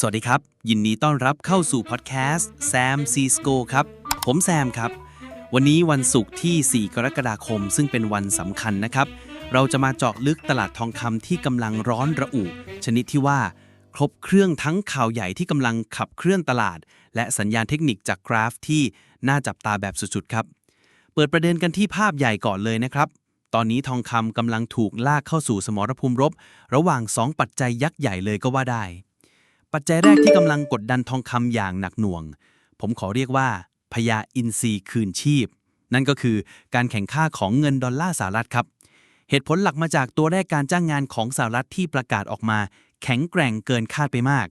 สวัสดีครับ ยินดีต้อนรับเข้าสู่พอดแคสต์ Sam c s c o ครับ ผมแซมครับ วันนี้วันศุกร์ที่ 4 กรกฎาคม ซึ่งเป็นวันสำคัญนะครับ เราจะมาเจาะลึกตลาดทองคำที่กำลังร้อนระอุ ชนิดที่ว่า ครบเครื่องทั้งข่าวใหญ่ที่กำลังขับเคลื่อนตลาด และสัญญาณเทคนิคจากกราฟที่น่าจับตาแบบสุดๆครับ เปิดประเด็นกันที่ภาพใหญ่ก่อนเลยนะครับ ตอนนี้ทองคำกำลังถูกลากเข้าสู่สมรภูมิรบ ระหว่าง 2 ปัจจัยยักษ์ใหญ่เลยก็ว่าได้ ปัจจัยแรกที่กำลังกดดันทองคำอย่างหนักหน่วง ผมขอเรียกว่าพญาอินทรีย์คืนชีพ นั่นก็คือการแข่งค่าของเงินดอลลาร์สหรัฐครับ เหตุผลหลักมาจากตัวแรกการจ้างงานของสหรัฐที่ประกาศออกมา แข็งแกร่งเกินคาดไปมาก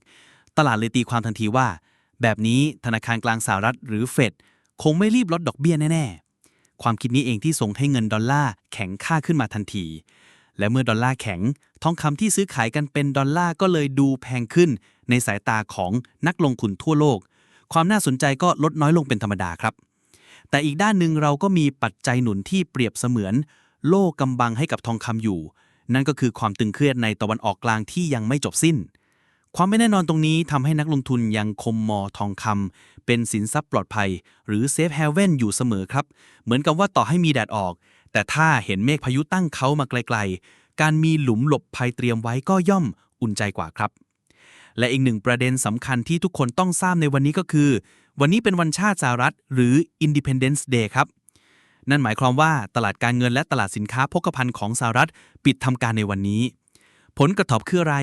ตลาดเลยตีความทันทีว่า แบบนี้ธนาคารกลางสหรัฐหรือเฟดคงไม่รีบลดดอกเบี้ยแน่ ๆ ความคิดนี้เองที่ส่งให้เงินดอลลาร์แข็งค่าขึ้นมาทันที และเมื่อดอลลาร์แข็ง ทองคำที่ซื้อขายกันเป็นดอลลาร์ก็เลยดูแพงขึ้น ในสายตาของนักลงทุนทั่วโลก ความน่าสนใจก็ลดน้อยลงเป็นธรรมดาครับ แต่อีกด้านหนึ่งเราก็มีปัจจัยหนุนที่เปรียบเสมือน โล่กำบังให้กับทองคำอยู่ นั่นก็คือความตึงเครียดในตะวันออกกลางที่ยังไม่จบสิ้น ความไม่แน่นอนตรงนี้ทำให้นักลงทุนยังคมมอทองคำเป็นสินทรัพย์ปลอดภัย หรือเซฟเฮเว่นอยู่เสมอครับ เหมือนกับว่าต่อให้มีแดดออก แต่ถ้าเห็นเมฆพายุตั้งเขามาไกลๆ การมีหลุมหลบภัยเตรียมไว้ก็ย่อมอุ่นใจกว่าครับ และอีกหนึ่งประเด็นสำคัญที่ทุกคนต้องทราบในวันนี้ก็คือ วันนี้เป็นวันชาติสหรัฐ หรือ Independence Day ครับ นั่นหมายความว่าตลาดการเงินและตลาดสินค้าโภคภัณฑ์ของสหรัฐ ปิดทำการในวันนี้ ผลกระทบคืออะไร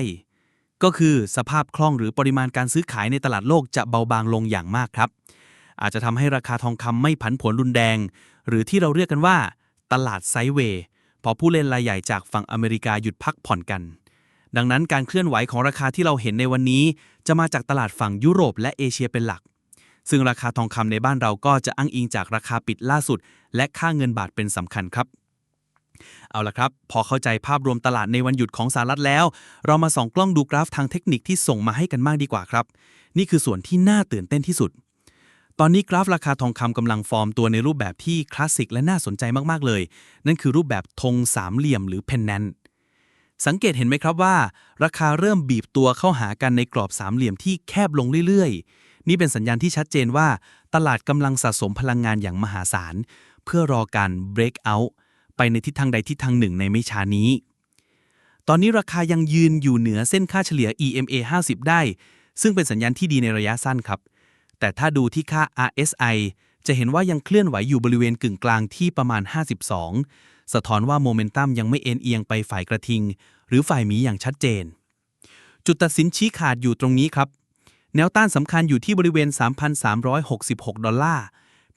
ก็คือสภาพคล่องหรือปริมาณการซื้อขายในตลาดโลกจะเบาบางลงอย่างมากครับ อาจจะทำให้ราคาทองคำไม่ผันผวนรุนแรง หรือที่เราเรียกกันว่า ตลาดไซเวย์พอผู้เล่นรายใหญ่จากฝั่งอเมริกาหยุดพักผ่อนกัน ดังนั้นการเคลื่อนไหวของราคาที่เราเห็นในวันนี้ จะมาจากตลาดฝั่งยุโรปและเอเชียเป็นหลัก ซึ่งราคาทองคำในบ้านเราก็จะอ้างอิงจากราคาปิดล่าสุด และค่าเงินบาทเป็นสำคัญครับเอาละครับ พอเข้าใจภาพรวมตลาดในวันหยุดของสหรัฐแล้ว เรามาส่องกล้องดูกราฟทางเทคนิคที่ส่งมาให้กันมากดีกว่าครับ นี่คือส่วนที่น่าตื่นเต้นที่สุด ตอนนี้กราฟราคาทองคำกำลังฟอร์มตัวในรูปแบบที่คลาสสิกและน่าสนใจมาก ๆ เลย นั่นคือรูปแบบธงสามเหลี่ยมหรือเพนแนนสังเกตเห็นไหมครับว่า ราคาเริ่มบีบตัวเข้าหากันในกรอบสามเหลี่ยมที่แคบลงเรื่อย ๆ นี่เป็นสัญญาณที่ชัดเจนว่า ตลาดกำลังสะสมพลังงานอย่างมหาศาล เพื่อรอการ break out ไปในทิศทางใดทิศทางหนึ่งในไม่ช้านี้ ตอนนี้ราคายังยืนอยู่เหนือเส้นค่าเฉลี่ย EMA 50 ได้ ซึ่งเป็นสัญญาณที่ดีในระยะสั้นครับ แต่ถ้าดูที่ค่า RSI จะเห็นว่ายังเคลื่อนไหวอยู่บริเวณกึ่งกลางที่ประมาณ 52 สะท้อนว่าโมเมนตัมยังไม่เอ็นเอียงไปฝ่ายกระทิง หรือฝ่ายหมีอย่างชัดเจน จุดตัดสินชี้ขาดอยู่ตรงนี้ครับ แนวต้านสำคัญอยู่ที่บริเวณ 3,366 ดอลลาร์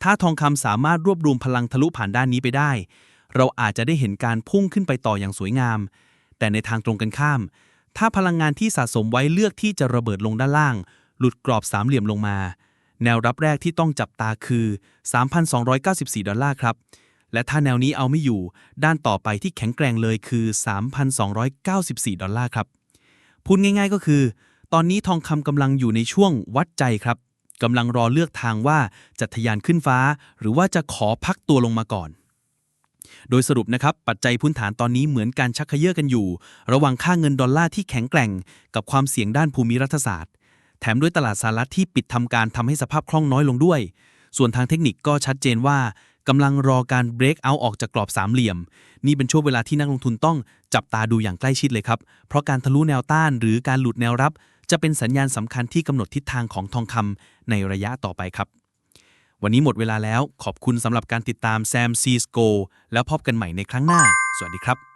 ถ้าทองคำสามารถรวบรวมพลังทะลุผ่านด้านนี้ไปได้ เราอาจจะได้เห็นการพุ่งขึ้นไปต่ออย่างสวยงาม แต่ในทางตรงกันข้าม ถ้าพลังงานที่สะสมไว้เลือกที่จะระเบิดลงด้านล่าง หลุดกรอบสามเหลี่ยมลงมา แนวรับแรกที่ต้องจับตาคือ 3,294 ดอลลาร์ครับ และถ้าแนวนี้เอาไม่อยู่ ด้านต่อไปที่แข็งแกร่งเลยคือ 3,294 ดอลลาร์ครับ พูดง่ายๆก็คือ ตอนนี้ทองคำกำลังอยู่ในช่วงวัดใจครับกำลังรอเลือกทางว่าจะทะยานขึ้นฟ้า หรือว่าจะขอพักตัวลงมาก่อน โดยสรุปนะครับ ปัจจัยพื้นฐานตอนนี้เหมือนการชักเขยื้อกันอยู่ ระหว่างค่าเงินดอลลาร์ที่แข็งแกร่ง กับความเสี่ยงด้านภูมิรัฐศาสตร์ แถมด้วยตลาดสหรัฐที่ปิดทำการทำให้สภาพคล่องน้อยลงด้วย ส่วนทางเทคนิคก็ชัดเจนว่ากำลังรอการ break out ออกจากกรอบสามเหลี่ยม นี่เป็นช่วงเวลาที่นักลงทุนต้องจับตาดูอย่างใกล้ชิดเลยครับ เพราะการทะลุแนวต้านหรือการหลุดแนวรับ จะเป็นสัญญาณสำคัญที่กำหนดทิศทางของทองคำในระยะต่อไปครับ วันนี้หมดเวลาแล้วขอบคุณสำหรับการติดตาม Sam C s c o แล้วพบกันใหม่ในครั้งหน้า สวัสดีครับ